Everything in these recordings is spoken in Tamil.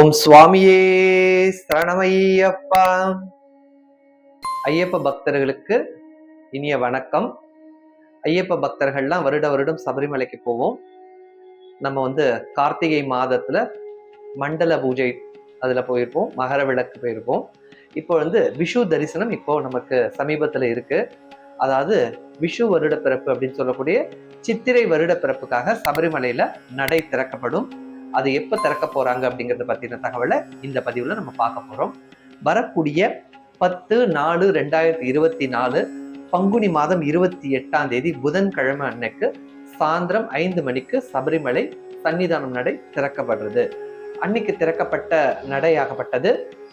ஓம் சுவாமியே சரணமையப்பா ஐயப்ப பக்தர்களுக்கு இனிய வணக்கம். ஐயப்ப பக்தர்கள்லாம் வருட வருடம் சபரிமலைக்கு போவோம். நம்ம வந்து கார்த்திகை மாதத்துல மண்டல பூஜை அதுல போயிருப்போம் மகர விளக்கு போயிருப்போம். இப்போ வந்து விஷு தரிசனம் இப்போ நமக்கு சமீபத்துல இருக்கு. அதாவது விஷு வருட பிறப்பு அப்படின்னு சொல்லக்கூடிய சித்திரை வருட பிறப்புக்காக சபரிமலையில நடை திறக்கப்படும். அது எப்போ திறக்க போகிறாங்க அப்படிங்கிறத பற்றின தகவலை இந்த பதிவில் நம்ம பார்க்க போகிறோம் வரக்கூடிய பத்து நாலு ரெண்டாயிரத்தி இருபத்தி நாலு பங்குனி மாதம் இருபத்தி எட்டாம் தேதி புதன்கிழமை அன்னைக்கு சாயந்தரம் ஐந்து மணிக்கு சபரிமலை சன்னிதானம் நடை திறக்கப்படுறது. அன்னைக்கு திறக்கப்பட்ட நடையாகப்பட்டது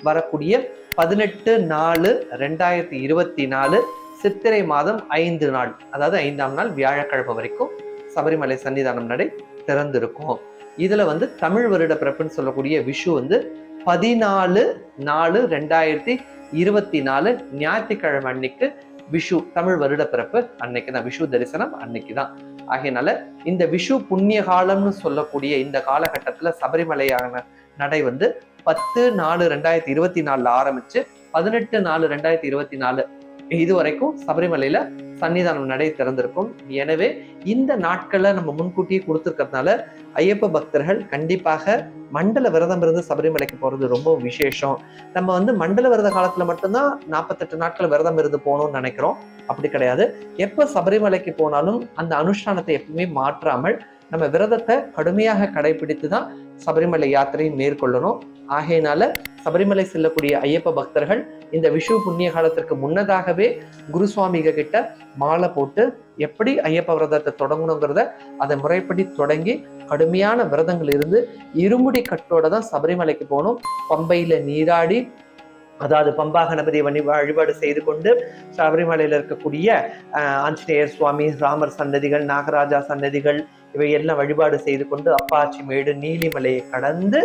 வரக்கூடிய பதினெட்டு நாலு ரெண்டாயிரத்தி இருபத்தி நாலு சித்திரை மாதம் ஐந்து நாள் அதாவது ஐந்தாம் நாள் வியாழக்கிழமை வரைக்கும் சபரிமலை சன்னிதானம் நடை திறந்திருக்கும். இதுல வந்து தமிழ் வருட பிறப்புன்னு சொல்லக்கூடிய விஷு வந்து பதினாலு நாலு ரெண்டாயிரத்தி இருபத்தி நாலு ஞாயிற்றுக்கிழமை அன்னைக்கு விஷு தமிழ் வருட பிறப்பு. அன்னைக்கு தான் விஷு தரிசனம் அன்னைக்கு தான். ஆகையினால இந்த விஷு புண்ணிய காலம்னு சொல்லக்கூடிய இந்த காலகட்டத்துல சபரிமலையான நடை வந்து பத்து நாலு ரெண்டாயிரத்தி இருபத்தி நாலில் ஆரம்பிச்சு பதினெட்டு நாலு ரெண்டாயிரத்தி இருபத்தி நாலு இது வரைக்கும் சபரிமலையில சன்னிதானம் நடை திறந்திருக்கும். எனவே இந்த நாட்களை நம்ம முன்கூட்டியே கொடுத்துருக்கறதுனால ஐயப்ப பக்தர்கள் கண்டிப்பாக மண்டல விரதம் இருந்து சபரிமலைக்கு போகிறது ரொம்ப விசேஷம். நம்ம வந்து மண்டல விரத காலத்தில் மட்டும்தான் நாற்பத்தெட்டு நாட்கள் விரதம் இருந்து போகணும்னு நினைக்கிறோம். அப்படி கிடையாது. எப்போ சபரிமலைக்கு போனாலும் அந்த அனுஷ்டானத்தை எப்பவுமே மாற்றாமல் நம்ம விரதத்தை கடுமையாக கடைபிடித்து தான் சபரிமலை யாத்திரையை மேற்கொள்ளணும். ஆகையினால சபரிமலை செல்லக்கூடிய ஐயப்ப பக்தர்கள் இந்த விஷு புண்ணிய காலத்திற்கு முன்னதாகவே குருசுவாமிக கிட்ட மாலை போட்டு எப்படி ஐயப்ப விரதத்தை தொடங்கணுங்கிறத அதை முறைப்படி தொடங்கி கடுமையான விரதங்கள் இருந்து இருமுடி கட்டோட தான் சபரிமலைக்கு போகணும். பம்பையில நீராடி அதாவது பம்பா கணபதி வழி வழிபாடு செய்து கொண்டு சபரிமலையில இருக்கக்கூடிய ஆஞ்சநேயர் சுவாமி ராமர் சன்னதிகள் நாகராஜா சன்னதிகள் இவை எல்லாம் வழிபாடு செய்து கொண்டு அப்பாச்சி மேடு நீலிமலையை கடந்து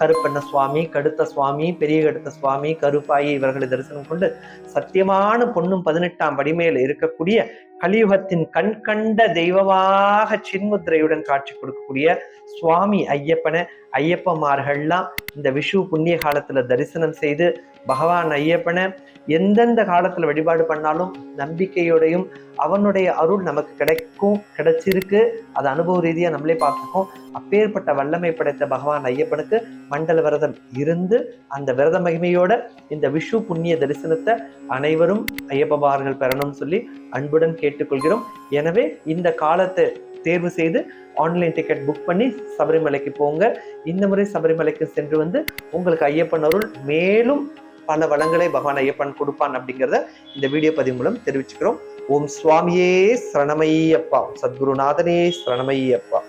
கருப்பண்ண சுவாமி கடுத்த சுவாமி பெரிய கடுத்த சுவாமி கருப்பாயி இவர்களை தரிசனம் கொண்டு சத்தியமான பொண்ணும் பதினெட்டாம் படிமேல் இருக்கக்கூடிய கலியுகத்தின் கண் கண்ட தெய்வமாக சின்முத்திரையுடன் காட்சி கொடுக்கக்கூடிய சுவாமி ஐயப்பனை ஐயப்பமார்கள்லாம் இந்த விஷு புண்ணிய காலத்துல தரிசனம் செய்து பகவான் ஐயப்பனை எந்தெந்த காலத்துல வழிபாடு பண்ணாலும் நம்பிக்கையோடையும் அவனுடைய அருள் நமக்கு கிடைக்கும் கிடைச்சிருக்கு. அது அனுபவ ரீதியா நம்மளே பார்த்துருக்கோம் அப்பேற்பட்ட வல்லமை படைத்த பகவான் ஐயப்பனுக்கு மண்டல விரதம் இருந்து அந்த விரத மகிமையோட இந்த விஷு புண்ணிய தரிசனத்தை அனைவரும் ஐயப்பபார்கள் பெறணும்னு சொல்லி அன்புடன் கேட்டுக்கொள்கிறோம். எனவே இந்த காலத்தை தேர்வு செய்து ஆன்லைன் டிக்கெட் புக் பண்ணி சபரிமலைக்கு போங்க. இந்த முறை சபரிமலைக்கு சென்று வந்து உங்களுக்கு ஐயப்பன் அருள் மேலும் பல வளங்களை பகவான் ஐயப்பன் கொடுப்பான் அப்படிங்கிறத இந்த வீடியோ பதிவு மூலம் தெரிவிச்சுக்கிறோம். ஓம் சுவாமியே சரணமையப்பா. சத்குருநாதனே சரணமையப்பா.